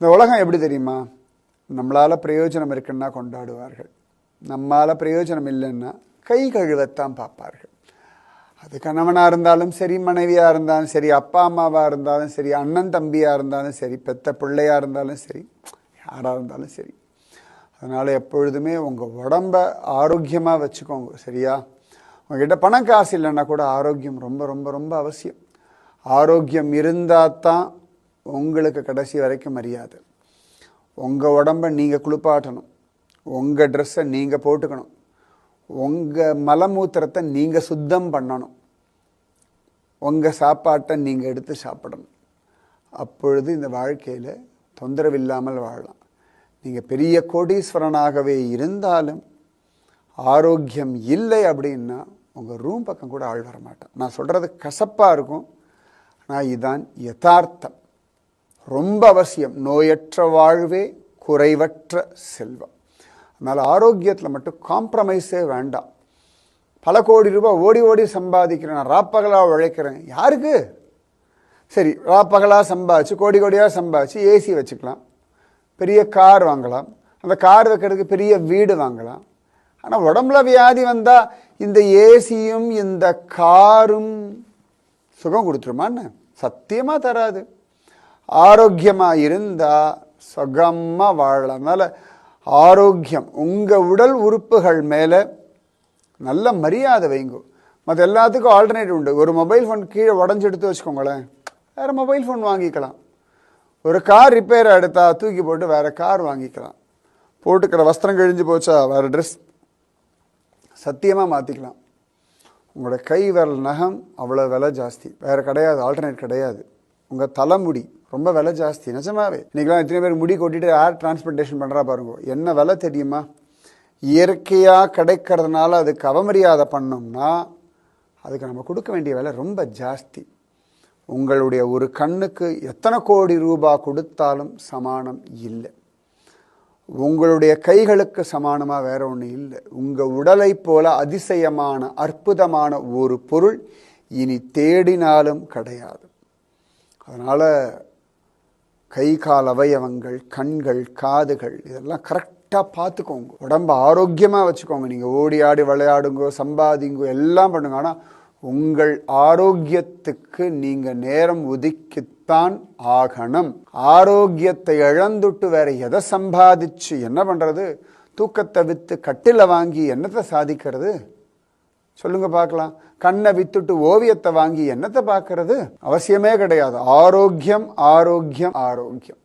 இந்த உலகம் எப்படி தெரியுமா? நம்மளால் பிரயோஜனம் இருக்குன்னா கொண்டாடுவார்கள். நம்மால் பிரயோஜனம் இல்லைன்னா கை கழுவத்தான் பார்ப்பார்கள். அது கணவனாக இருந்தாலும் சரி மனைவியாக இருந்தாலும் சரி அப்பா அம்மாவாக இருந்தாலும் சரி அண்ணன் தம்பியாக இருந்தாலும் சரி பெத்த பிள்ளையாக இருந்தாலும் சரி யாராக இருந்தாலும் சரி. அதனால் எப்பொழுதுமே உங்கள் உடம்ப ஆரோக்கியமாக வச்சுக்கோங்க சரியா? உங்ககிட்ட பணம் காசு இல்லைன்னா கூட ஆரோக்கியம் ரொம்ப ரொம்ப ரொம்ப அவசியம். ஆரோக்கியம் இருந்தால் தான் உங்களுக்கு கடைசி வரைக்கும் மரியாதை. உங்கள் உடம்ப நீங்கள் குளிப்பாட்டணும். உங்கள் ட்ரெஸ்ஸை நீங்கள் போட்டுக்கணும். உங்கள் மலமூத்திரத்தை நீங்கள் சுத்தம் பண்ணணும். உங்கள் சாப்பாட்டை நீங்கள் எடுத்து சாப்பிடணும். அப்பொழுது இந்த வாழ்க்கையில் தொந்தரவு இல்லாமல் வாழலாம். நீங்கள் பெரிய கோடீஸ்வரனாகவே இருந்தாலும் ஆரோக்கியம் இல்லை அப்படின்னா உங்கள் ரூம் பக்கம் கூட ஆள் வர மாட்டேன் நான் சொல்கிறது கசப்பாக இருக்கும். ஆனால் இதுதான் யதார்த்தம். ரொம்ப அவசியம். நோயற்ற வாழ்வே குறைவற்ற செல்வம். அதனால் ஆரோக்கியத்தில் மட்டும் காம்ப்ரமைஸே வேண்டாம். பல கோடி ரூபாய் ஓடி ஓடி சம்பாதிக்கிறேன் நான் ராப்பகலாக உழைக்கிறேன். யாருக்கு? சரி ராப்பகலாக சம்பாதிச்சு கோடி கோடியாக சம்பாதிச்சு ஏசி வச்சுக்கலாம். பெரிய கார் வாங்கலாம். அந்த கார் வைக்கிறதுக்கு பெரிய வீடு வாங்கலாம். ஆனால் உடம்புல வியாதி வந்தால் இந்த ஏசியும் இந்த காரும் சுகம் கொடுத்துருமான்னு சத்தியமாக தராது. ஆரோக்கியமாக இருந்தால் சுகமாக வாழலாம். அதனால் ஆரோக்கியம் உங்கள் உடல் உறுப்புகள் மேலே நல்ல மரியாதை வைங்கோ. மற்ற எல்லாத்துக்கும் ஆல்டர்னேட் உண்டு. ஒரு மொபைல் ஃபோன் கீழே உடஞ்சி எடுத்து வச்சுக்கோங்களேன் வேறு மொபைல் ஃபோன் வாங்கிக்கலாம். ஒரு கார் ரிப்பேர் எடுத்தால் தூக்கி போட்டு வேறு கார் வாங்கிக்கலாம். போட்டுக்கிற வஸ்திரம் கிழிஞ்சு போச்சா வேறு ட்ரெஸ் சத்தியமாக மாற்றிக்கலாம் உங்களோட கை விரல் நகம் அவ்வளோ விலை ஜாஸ்தி. வேறு கிடையாது ஆல்டர்னேட் கிடையாது. உங்கள் தலைமுடி ரொம்ப விலை ஜாஸ்தி. நிஜமாவே. இன்றைக்கெலாம் எத்தனை பேர் முடி கொட்டிட்டு ஏர் டிரான்ஸ்போர்ட்டேஷன் பண்ணுறா பாருங்க. என்ன விலை தெரியுமா? இயற்கையாக கிடைக்கிறதுனால அதுக்கு அவமரியாதை பண்ணோம்னா அதுக்கு நம்ம கொடுக்க வேண்டிய விலை ரொம்ப ஜாஸ்தி. உங்களுடைய ஒரு கண்ணுக்கு எத்தனை கோடி ரூபாய் கொடுத்தாலும் சமானம் இல்லை. உங்களுடைய கைகளுக்கு சமானமாக வேற ஒன்று இல்லை. உங்கள் உடலை போல அதிசயமான அற்புதமான ஒரு பொருள் இனி தேடினாலும் கிடையாது. அதனால் கை கால் அவயவங்கள் கண்கள் காதுகள் இதெல்லாம் கரெக்டாக பார்த்துக்கோங்க. உடம்ப ஆரோக்கியமாக வச்சுக்கோங்க. நீங்கள் ஓடி ஆடி விளையாடுங்கோ சம்பாதிங்கோ எல்லாம் பண்ணுங்க. ஆனால் உங்கள் ஆரோக்கியத்துக்கு நீங்கள் நேரம் ஒதுக்கித்தான் ஆகணும். ஆரோக்கியத்தை இழந்துட்டு வேற எதை சம்பாதிச்சு என்ன பண்ணுறது தூக்கத்தை விற்று கட்டில வாங்கி என்னத்தை சாதிக்கிறது? சொல்லுங்க பார்க்கலாம். கண்ணை வித்துட்டு ஓவியத்தை வாங்கி என்னத்தை பார்க்கறது? அவசியமே கிடையாது. ஆரோக்கியம் ஆரோக்கியம் ஆரோக்கியம்.